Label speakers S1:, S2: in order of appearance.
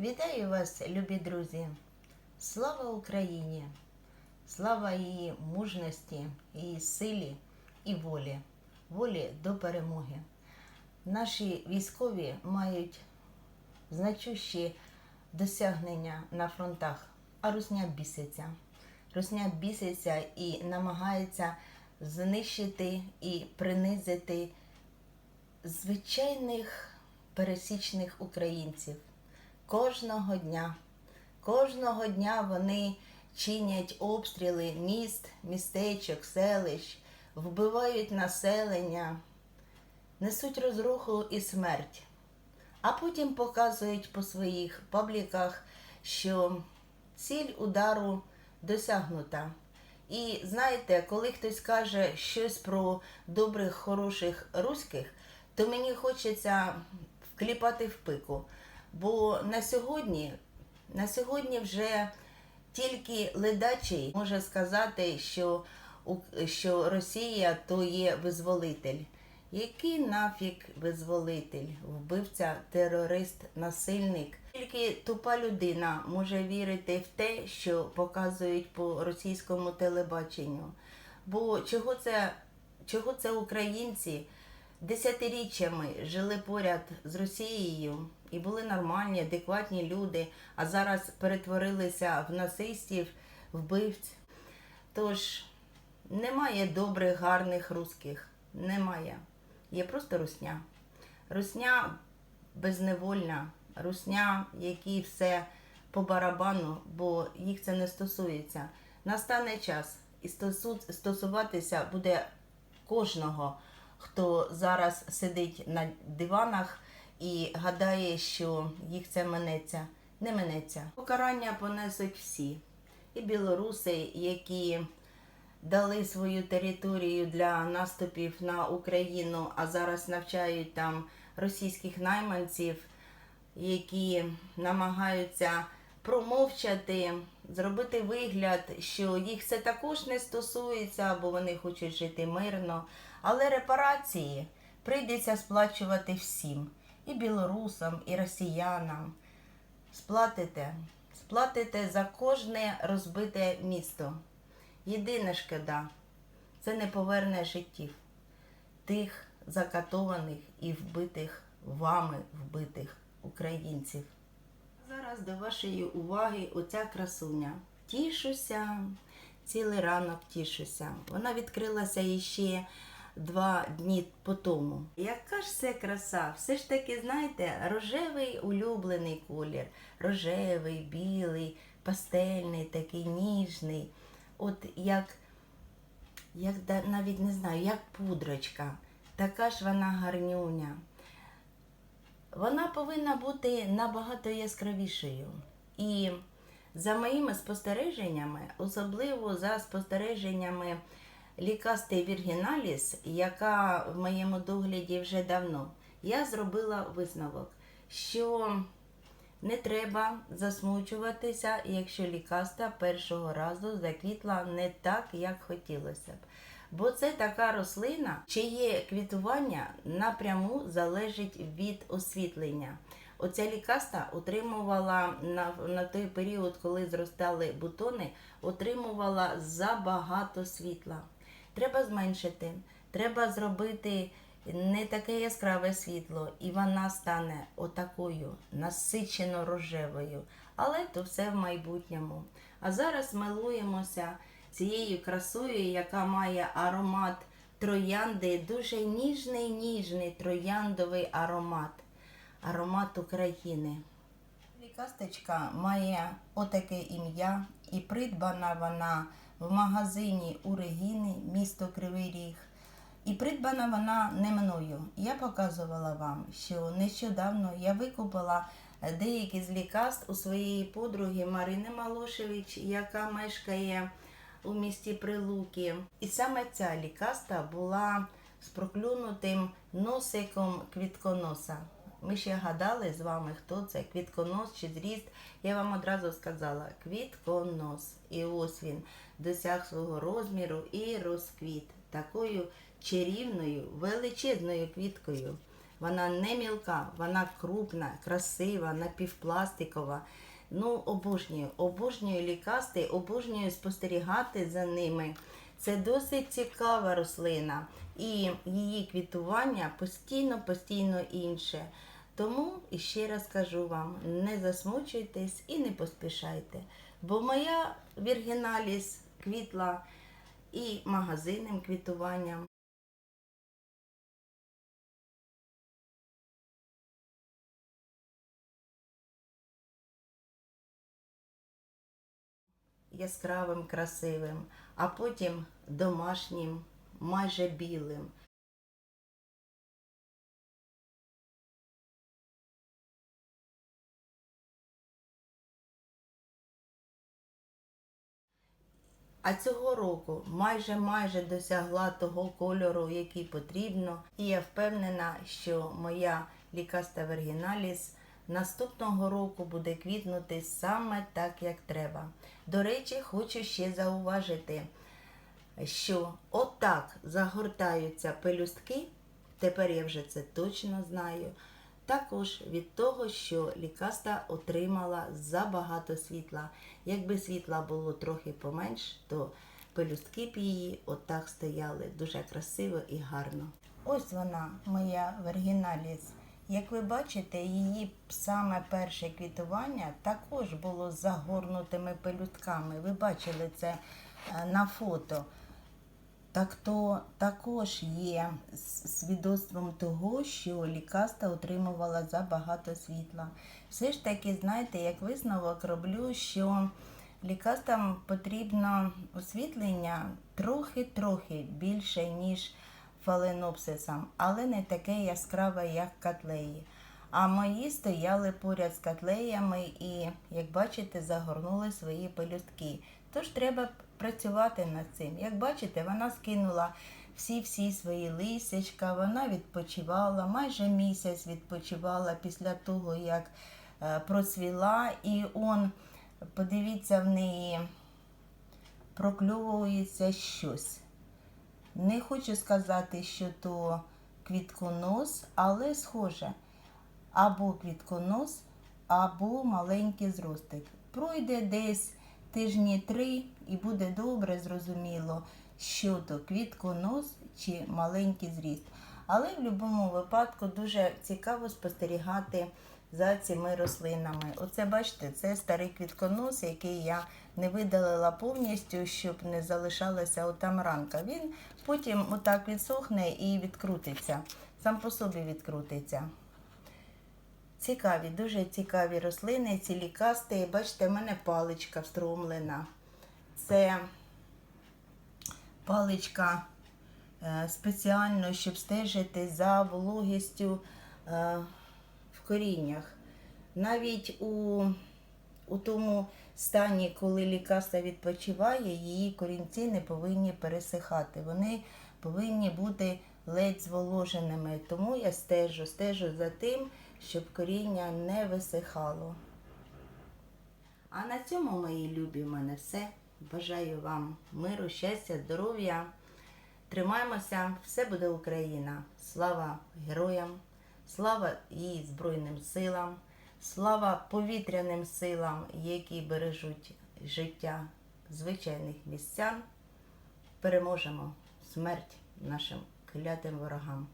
S1: Вітаю вас, любі друзі! Слава Україні! Слава її мужності, її силі і волі, волі до перемоги. Наші військові мають значущі досягнення на фронтах, а русня біситься. Русня біситься і намагається знищити і принизити звичайних пересічних українців. Кожного дня, кожного дня вони чинять обстріли міст, містечок, селищ, вбивають населення, несуть розруху і смерть, а потім показують по своїх пабліках, що ціль удару досягнута. І знаєте, коли хтось каже щось про добрих, хороших руських, то мені хочеться вкліпати в пику. Бо на сьогодні, на сьогодні вже тільки ледачий може сказати, що, що Росія то є визволитель. Який нафік визволитель, вбивця, терорист, насильник? Тільки тупа людина може вірити в те, що показують по російському телебаченню. Бо чого це, чого це українці десятиріччями жили поряд з Росією і були нормальні, адекватні люди, а зараз перетворилися в нацистів, вбивць. Тож немає добрих, гарних русських. Немає. Є просто русня. Русня безневольна, русня, які все по барабану, бо їх це не стосується. Настане час і стосуватися буде кожного, хто зараз сидить на диванах і гадає, що їх це минеться. Не минеться. Покарання понесуть всі. І білоруси, які дали свою територію для наступів на Україну, а зараз навчають там російських найманців, які намагаються промовчати, зробити вигляд, що їх це також не стосується, бо вони хочуть жити мирно. Але репарації прийдеться сплачувати всім і білорусам, і росіянам. Сплатите, сплатите за кожне розбите місто. Єдине шкода, це не поверне життів тих закатованих і вбитих вами вбитих українців. Зараз до вашої уваги оця красуня. Тішуся, цілий ранок тішуся. Вона відкрилася іще два дні по тому. Яка ж це краса? Все ж таки, знаєте, рожевий улюблений колір. Рожевий, білий, пастельний, такий ніжний. От як, як навіть не знаю, як пудрочка. Така ж вона гарнюня. Вона повинна бути набагато яскравішою. І за моїми спостереженнями, особливо за спостереженнями лікасти Віргіналіс, яка в моєму догляді вже давно, я зробила висновок, що не треба засмучуватися, якщо лікаста першого разу заквітла не так, як хотілося б. Бо це така рослина, чиє квітування напряму залежить від освітлення. Оця лікаста отримувала на, на той період, коли зростали бутони, отримувала забагато світла. Треба зменшити, треба зробити не таке яскраве світло, і вона стане отакою насичено рожевою. Але то все в майбутньому. А зараз милуємося цією красою, яка має аромат троянди, дуже ніжний, ніжний трояндовий аромат, аромат України. Лікасточка має отаке ім'я і придбана вона в магазині у Регіни, місто Кривий Ріг. І придбана вона не мною. Я показувала вам, що нещодавно я викупила деякі з лікаст у своєї подруги Марини Малошевич, яка мешкає у місті Прилуки. І саме ця лікаста була з проклюнутим носиком квітконоса. Ми ще гадали з вами, хто це квітконос чи зріст. Я вам одразу сказала квітконос. І ось він досяг свого розміру і розквіт такою чарівною, величезною квіткою. Вона не мілка, вона крупна, красива, напівпластикова. Ну, обожнюю, обожнюю лікасти, обожнюю спостерігати за ними. Це досить цікава рослина, і її квітування постійно, постійно інше. Тому іще раз кажу вам: не засмучуйтесь і не поспішайте. Бо моя Віргіналіс квітла і магазинним квітуванням. Яскравим, красивим, а потім домашнім, майже білим. А цього року майже майже досягла того кольору, який потрібно. І я впевнена, що моя лікаста Вергіналіс наступного року буде квітнути саме так, як треба. До речі, хочу ще зауважити, що отак загортаються пелюстки. Тепер я вже це точно знаю. Також від того, що лікаста отримала забагато світла. Якби світла було трохи поменш, то пелюстки б її отак стояли дуже красиво і гарно. Ось вона, моя Вергіналіс. Як ви бачите, її саме перше квітування також було з загорнутими пелюстками. Ви бачили це е, на фото. Так то також є свідоцтвом того, що лікаста отримувала забагато світла. Все ж таки, знаєте, як висновок роблю, що лікастам потрібно освітлення трохи-трохи більше, ніж фаленопсисам, але не таке яскраве, як котлеї. А мої стояли поряд з котлеями і, як бачите, загорнули свої пелюстки. Тож треба працювати над цим. Як бачите, вона скинула всі-всі свої лисячка, вона відпочивала, майже місяць відпочивала після того, як е, процвіла. І он, подивіться, в неї прокльовується щось. Не хочу сказати, що то квітконос, але схоже. Або квітконос, або маленький зростик. Пройде десь тижні три і буде добре зрозуміло, що то квітконос чи маленький зріст. Але в будь-якому випадку дуже цікаво спостерігати за цими рослинами. Оце бачите, це старий квітконос, який я не видалила повністю, щоб не залишалася отам ранка. Він потім отак відсохне і відкрутиться. Сам по собі відкрутиться. Цікаві, дуже цікаві рослини, ці лікасти. Бачите, в мене паличка встромлена. Це паличка е, спеціально, щоб стежити за вологістю е, в коріннях. Навіть у, у тому стані, коли лікаста відпочиває, її корінці не повинні пересихати. Вони повинні бути ледь зволоженими. Тому я стежу, стежу за тим, щоб коріння не висихало. А на цьому, мої любі, в мене все. Бажаю вам миру, щастя, здоров'я. Тримаємося, все буде Україна. Слава героям, слава і Збройним силам, слава повітряним силам, які бережуть життя звичайних містян. Переможемо смерть нашим клятим ворогам.